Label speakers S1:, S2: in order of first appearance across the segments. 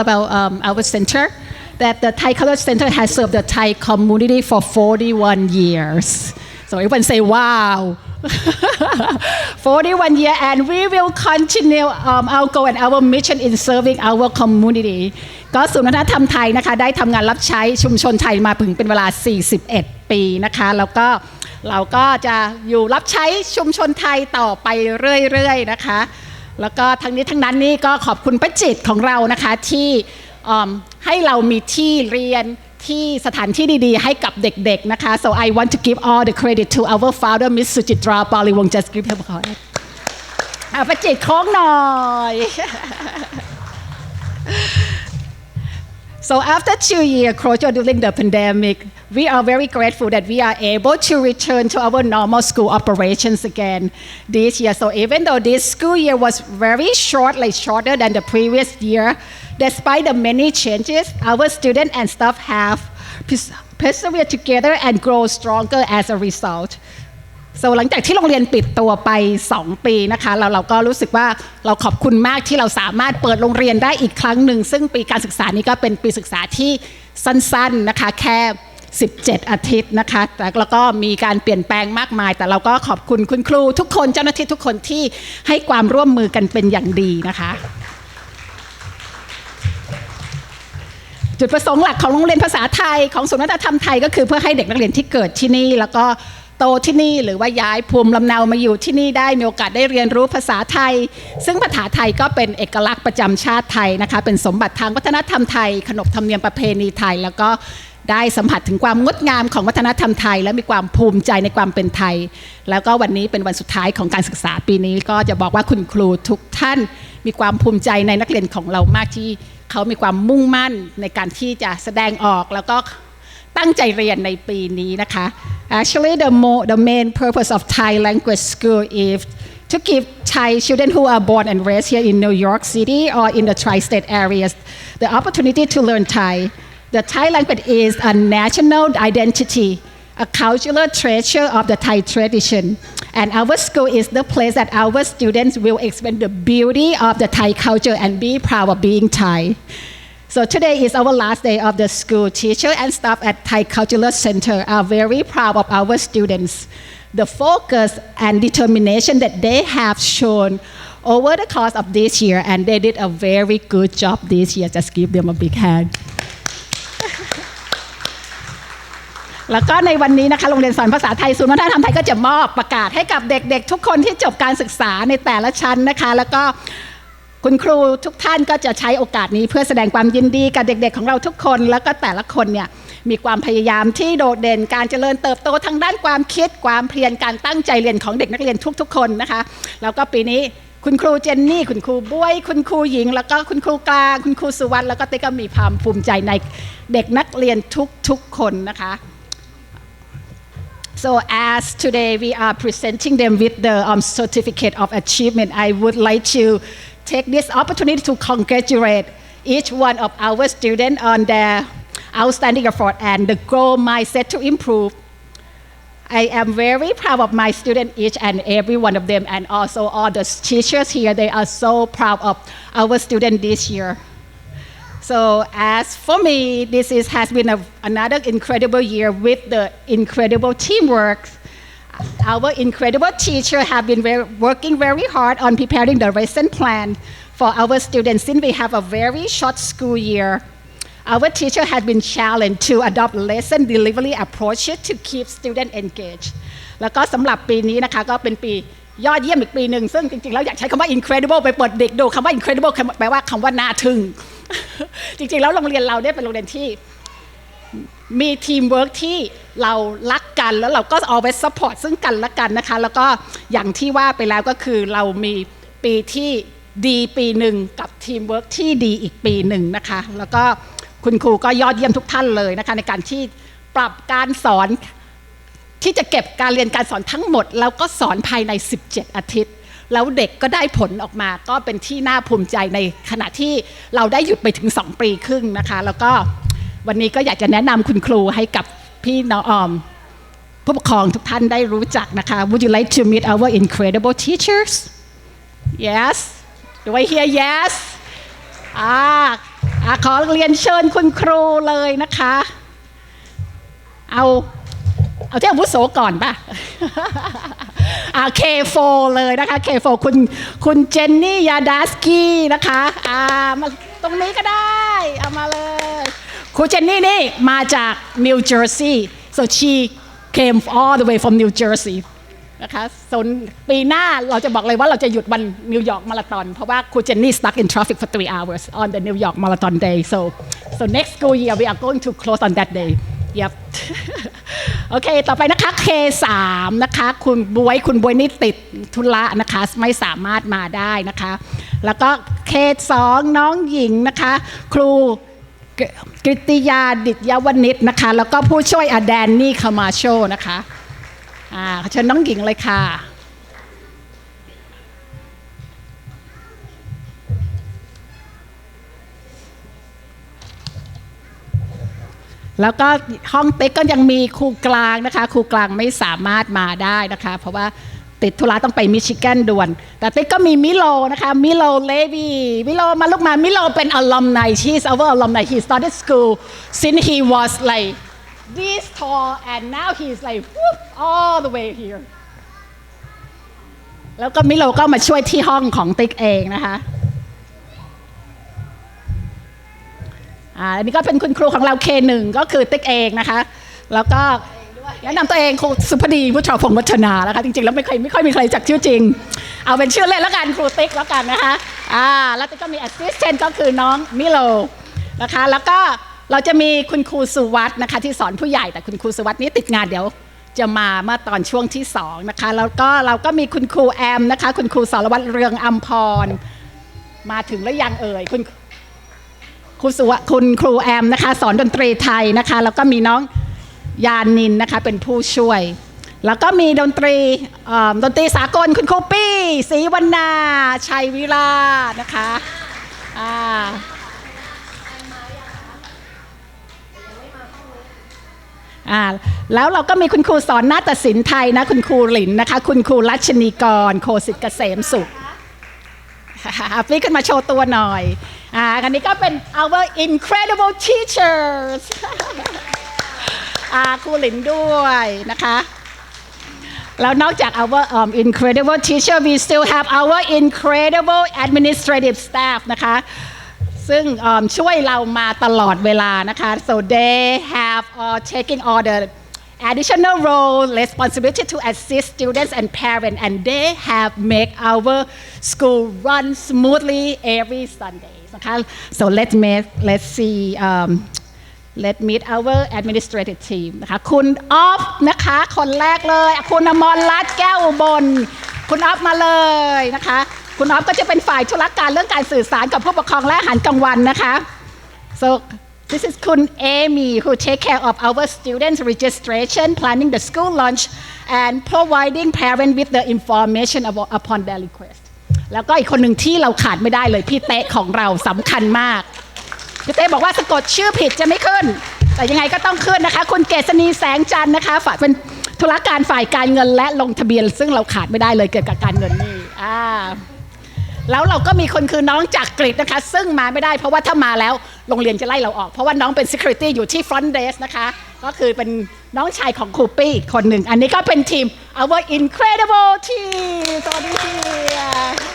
S1: about um, our center that the Thai Culture Center has served the Thai community for 41 years. So everyone say, wow. 41 year and we will continue um, our goal and our mission in serving our community ก็ศูนย์วัฒนธรรมไทยนะคะได้ทำงานรับใช้ชุมชนไทยมาถึงเป็นเวลา 41 ปีนะคะแล้วก็เราก็จะอยู่รับใช้ชุมชนไทยต่อไปเรื่อยๆนะคะ แล้วก็ทั้งนี้ทั้งนั้นนี่ก็ขอบคุณประจิตของเรานะคะที่ให้เรามีที่เรียนที่สถานที่ดีๆ ให้กับเด็กๆนะคะ so I want to give all the credit to our founder Miss Sujitra Paliwong just give him a call ประจิตโค้งหน่อย So after two years closure during the pandemic, we are very grateful that we are able to return to our normal school operations again this year. So even though this school year was very short, like shorter than the previous year, despite the many changes, our students and staff have persevered together and grow stronger as a result. So หลังจากที่โรงเรียนปิดตัวไป 2 ปีนะคะเราเราก็รู้สึกว่าเราขอบคุณมากที่เราสามารถเปิดโรงเรียนได้อีกครั้งหนึ่ง ซึ่งปีการศึกษานี้ก็เป็นปีศึกษาที่สั้นๆนะคะแค่ 17 อาทิตย์นะคะแต่แล้วก็มีการเปลี่ยนแปลงมากมาย แต่เราก็ขอบคุณคุณครู ทุกคนเจ้าหน้าที่ทุกคนที่ให้ความร่วมมือกันเป็นอย่างดีนะคะจุดประสงค์หลักของโรงเรียนภาษาไทยของศูนย์วัฒนธรรมไทยก็คือเพื่อให้เด็กนักเรียนที่เกิดที่นี่ แล้วก็ โตที่นี่ หรือว่าย้ายภูมิลำเนามาอยู่ที่นี่ได้มีโอกาสได้เรียนรู้ภาษาไทย ซึ่งภาษาไทยก็เป็นเอกลักษณ์ประจำชาติไทยนะคะ เป็นสมบัติทางวัฒนธรรมไทย ขนบธรรมเนียมประเพณีไทย แล้วก็ได้สัมผัสถึงความงดงามของวัฒนธรรมไทย และมีความภูมิใจในความเป็นไทย แล้วก็วันนี้เป็นวันสุดท้ายของการศึกษาปีนี้ ก็จะบอกว่าคุณครูทุกท่าน มีความภูมิใจในนักเรียนของเรามากที่เขามีความมุ่งมั่นในการที่จะแสดงออกแล้วก็ ตั้งใจเรียนในปีนี้นะคะ Actually the mo- the main purpose of Thai language school is to give Thai children who are born and raised here in New York City or in the tri-state areas the opportunity to learn Thai. The Thai language is a national identity, a cultural treasure of the Thai tradition. And our school is the place that our students will experience the beauty of the Thai culture and be proud of being Thai. So today is our last day of the school. Teacher and staff at Thai Cultural Center are very proud of our students. The focus and determination that they have shown over the course of this year, and they did a very good job this year. Just give them a big hand. แล้วก็ในวันนี้นะคะโรงเรียนสอนภาษาไทยศูนย์วัฒนธรรมไทยก็จะมอบประกาศให้กับเด็กๆ ทุกคนที่จบการศึกษาในแต่ละชั้นนะคะ แล้วก็ คุณครูทุกท่านก็จะใช้โอกาสนี้เพื่อแสดงความยินดีกับเด็กๆ ของเราทุกคน แล้วก็แต่ละคนเนี่ยมีความพยายามที่โดดเด่นการเจริญเติบโตทางด้านความคิดความเพียรการตั้งใจเรียนของเด็กนักเรียนทุก ๆ คนนะคะแล้วก็ปีนี้คุณครูเจนนี่ คุณครูบวย คุณครูหญิง แล้วก็คุณครูกลางคุณครูสุวรรณแล้วก็เต้ก็มีความภูมิใจในเด็กนักเรียนทุกๆคนนะคะ So as today we are presenting them with the um, certificate of achievement, I would like to take this opportunity to congratulate each one of our students on their outstanding effort and the goal mindset to improve. I am very proud of my students, each and every one of them, and also all the teachers here. They are so proud of our students this year. So as for me, this is, has been a, another incredible year with the incredible teamwork Our incredible teacher have been very, working very hard on preparing the lesson plan for our students since we have a very short school year. Our teacher has been challenged to adopt lesson delivery approaches to keep students engaged. แล้วก็สำหรับปีนี้นะคะก็เป็นปียอดเยี่ยมอีกปีหนึ่งซึ่งจริงๆแล้วอยากใช้คำว่า incredible ไปเปิดเด็กดูคำว่า incredible แปลว่าคำว่าน่าทึ่ง จริงๆ แล้วโรงเรียนเราเนี่ยเป็นโรงเรียนที่ มีทีมเวิร์กที่เรารักกันแล้วเราก็เอาไว้ซัพพอร์ตซึ่งกันและกันนะคะ แล้วก็อย่างที่ว่าไปแล้วก็คือเรามีปีที่ดีปีหนึ่งกับทีมเวิร์กที่ดีอีกปีหนึ่งนะคะ แล้วก็คุณครูก็ยอดเยี่ยมทุกท่านเลยนะคะ ในการที่ปรับการสอนที่จะเก็บการเรียนการสอนทั้งหมด แล้วก็สอนภายใน 17 อาทิตย์ แล้วเด็กก็ได้ผลออกมา ก็เป็นที่น่าภูมิใจในขณะที่เราได้หยุดไปถึง 2 ปีครึ่งนะคะ แล้วก็ วันนี้ก็อยากจะแนะนำคุณครูให้กับพี่น้องออมผู้ปกครองทุกท่านได้รู้จักนะคะ Would you like to meet our incredible teachers Yes Do I hear yes อ่าอะขอเรียนเชิญคุณครูเลยนะคะ เอาเอาที่อาวุโสก่อนป่ะอ่าเคโฟเลยนะคะเคโฟคุณคุณเจนนี่ยาดาสกี้นะคะอ่ามาตรงนี้ก็ได้ เอามา คุณเจนนี่นี่มาจากนิวเจอร์ซีย์ so she came all the way from New Jersey นะคะส่วนปีหน้าเราจะบอกเลยว่าเราจะหยุดวันนิวยอร์กมาราธอนเพราะว่าครูเจนนี่ stuck in traffic for three hours on the New York Marathon day so so next school year we are going to close on that day yep โอเค ต่อไปนะคะ K3 นะคะ คุณบวย คุณบวยนี่ติดธุระนะคะ ไม่สามารถมาได้นะคะ แล้วก็ K2 น้องหญิงนะคะ ครู กิติยาดิตยวนิชนะคะ แล้วก็ผู้ช่วยอแดนนี่คามาโชนะคะอ่าเชิญน้องหญิงเลยค่ะ แล้วก็ห้องเติ๊กก็ยังมีครูกลางนะคะครูกลางไม่สามารถมาได้นะคะ เพราะว่า ติดธุระต้องไปมิชิแกนด่วน แต่ติ๊กก็มีมิโลนะคะ มิโลเลวีมิโลมาลูกมา มิโลเป็น alumni he's our alumni he started school since he was like this tall and now he's like whoop, all the way here แล้วก็มิโลก็มาช่วยที่ห้องของติ๊กเองนะคะอันนี้ก็เป็นคุณครูของเรา K1 ก็คือติ๊กเองนะคะ แล้วก็ แนะนำตัวเองครูสุพดีพุทธพงศ์วัฒนานะคะจริงๆแล้วไม่ค่อยไม่ค่อยมีใครจักชื่อจริง เอาเป็นชื่อเล่นแล้วกันครูติ๊กแล้วกันนะคะอ่าแล้วก็มี assistant ก็คือน้องมิโลนะคะแล้วก็เราจะมีคุณครูสุวัตนะคะที่สอนผู้ใหญ่แต่คุณครูสุวัตนี้ติดงานเดี๋ยวจะมาเมื่อตอนช่วงที่สองนะคะแล้วก็เราก็มีคุณครูแอมนะคะคุณครูสารวัตรเรืองอัมพร มาถึงแล้วยังเอ่ยคุณครูสุวะคุณครูแอมนะคะ สอนดนตรีไทยนะคะแล้วก็มีน้อง ยานินนะคะเป็นผู้ช่วย แล้วก็มีดนตรีดนตรีสากลคุณครูปี้ศรีวรรณาชัยวิรานะคะอ่า่าแล้วเราก็มีคุณครูสอนนาฏศิลป์ไทยนะ คุณครูหลินนะคะ คุณครูรัชนีกร โคสิทธิ์เกษมสุขฟลิกขึ้นมาโชว์ตัวหน่อยอ่าอันนี้ก็เป็น our incredible teachers อ่าครูหลินด้วยนะคะ แล้วนอกจาก our um, incredible teacher we still have our incredible administrative staff นะคะ ซึ่งอืมช่วยเรามาตลอดเวลานะคะ so they have uh, taking all the additional role responsibility to assist students and parents and they have make our school run smoothly every Sunday นะคะ so let's meet let's see um, Let meet our administrative team นะคะคุณออฟนะคะคนแรกเลย คุณอมรรัตน์แก้วอุบลคุณออฟมาเลยนะคะ คุณออฟก็จะเป็นฝ่ายธุรการเรื่องการสื่อสารกับผู้ปกครองและอาหารกลางวันนะคะ so this is Kun Amy who take care of our students registration planning the school lunch and providing parents with the information about, upon their request แล้วก็อีกคนหนึ่งที่เราขาดไม่ได้เลย พี่เตะของเราสำคัญมาก พี่เต้บอกว่าสะกดชื่อผิดจะไม่ขึ้น แต่ยังไงก็ต้องขึ้นนะคะ คุณเกษณีแสงจันทร์นะคะฝ่ายเป็นธุรการฝ่ายการเงินและลงทะเบียน ซึ่งเราขาดไม่ได้เลยเกี่ยวกับการเงินนี่อ่าแล้วเราก็มีคนคือน้องจากกรีฑนะคะ ซึ่งมาไม่ได้เพราะว่าถ้ามาแล้วโรงเรียนจะไล่เราออก เพราะว่าน้องเป็น security อยู่ที่ front desk นะคะ ก็คือเป็นน้องชายของครูปี้คนหนึ่ง อันนี้ก็เป็นทีม our incredible team สวัสดีค่ะ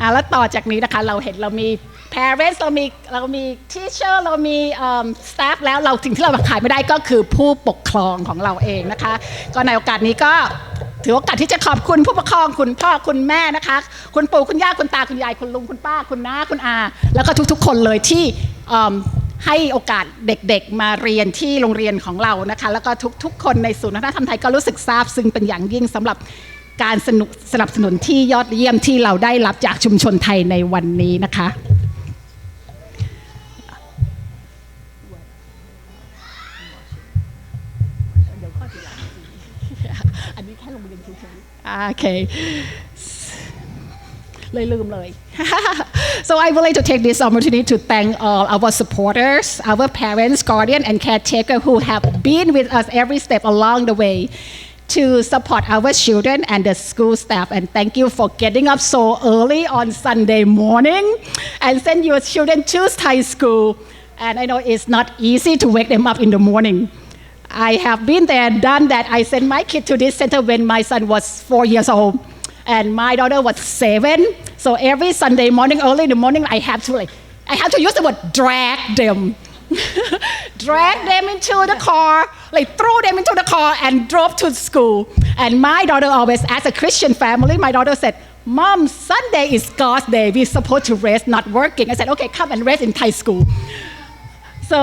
S1: อ่าแล้วต่อจากนี้นะคะเราเห็นเรามี parents เรามีเรามี teacher เรามี staff แล้วเราสิ่งที่เราขายไม่ได้ก็คือผู้ปกครองของเราเองนะคะ ก็ในโอกาสนี้ก็ถือโอกาสที่จะขอบคุณผู้ปกครองคุณพ่อคุณแม่นะคะ คุณปู่คุณย่าคุณตาคุณยายคุณลุงคุณป้าคุณน้าคุณอา แล้วก็ทุกๆ คนเลยที่ให้โอกาสเด็กๆ มาเรียนที่โรงเรียนของเรานะคะ แล้วก็ทุกๆ คนในศูนย์วัฒนธรรมไทยก็รู้สึกซาบซึ้งเป็นอย่างยิ่งสำหรับ การสนุกสนับสนุนที่ยอดเยี่ยมที่เราได้รับจากชุมชนไทยในวันนี้นะคะ อันนี้แค่โรงเรียนเฉยๆอ่าโอเค เลยลืมเลย so I would like to take this opportunity to thank all our supporters, our parents, guardian, and caretaker who have been with us every step along the way. To support our children and the school staff. And thank you for getting up so early on Sunday morning and send your children to Thai school. And I know it's not easy to wake them up in the morning. I have been there, done that. I sent my kid to this center when my son was four years old, and my daughter was seven. So every Sunday morning, early in the morning, I have to like, I have to use the word drag them, drag them into the car, like throw them into the car and drove to school. And my daughter always, as a Christian family, my daughter said. Mom, Sunday is God's day. We're supposed to rest, not working. I said, okay, come and rest in Thai school. So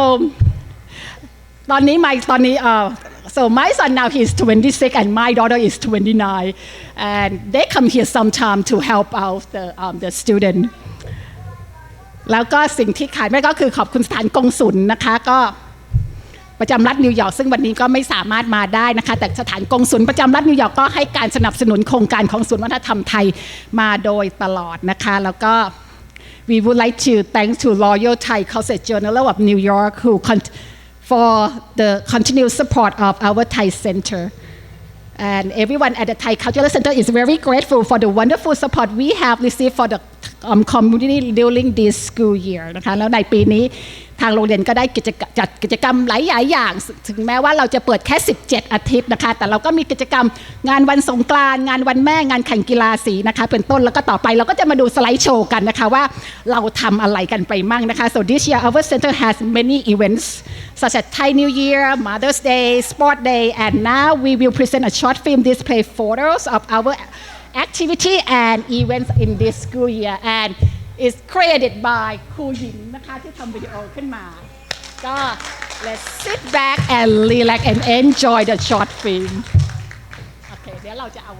S1: ตอนนี้ my ตอนนี้ uh, so my son now he's 26 and my daughter is 29 and they come here sometime to help out the um, the student แล้วก็สิ่งที่ขายไม่ก็คือขอบคุณสถานกงสุลนะคะ ก็ประจำรัฐนิวยอร์กซึ่งวันนี้ก็ไม่สามารถมาได้นะคะ แต่สถานกงสุลประจำรัฐนิวยอร์กก็ให้การสนับสนุนโครงการของศูนย์วัฒนธรรมไทยมาโดยตลอดนะคะ แล้วก็ we would like to thank to Loyal Thai Culture Journal of New York who con- for the continued support of our Thai Center. And everyone at the Thai Cultural Center is very grateful for the wonderful support we have received for the um, community during this school year นะคะแล้วในปีนี้ทางโรงเรียนก็ได้กิจกรรมจัดกิจกรรมหลายๆอย่าง ถึงแม้ว่าเราจะเปิดแค่ 17 อาทิตย์นะคะ แต่เราก็มีกิจกรรมงานวันสงกรานต์งานวันแม่งานแข่งกีฬาสีนะคะ เป็นต้นแล้วก็ต่อไปเราก็จะมาดูสไลด์โชว์กันนะคะว่าเราทำอะไรกันไปมั่งนะคะ so this year our center has many events such as Thai New Year Mother's Day Sport Day and now we will present a short film display photos of our activity and events in this school year and is created by ครูหญิงนะคะที่ทำวิดีโอขึ้นมา ก็ let's sit back and relax and enjoy the short film โอเค เดี๋ยวเราจะเอา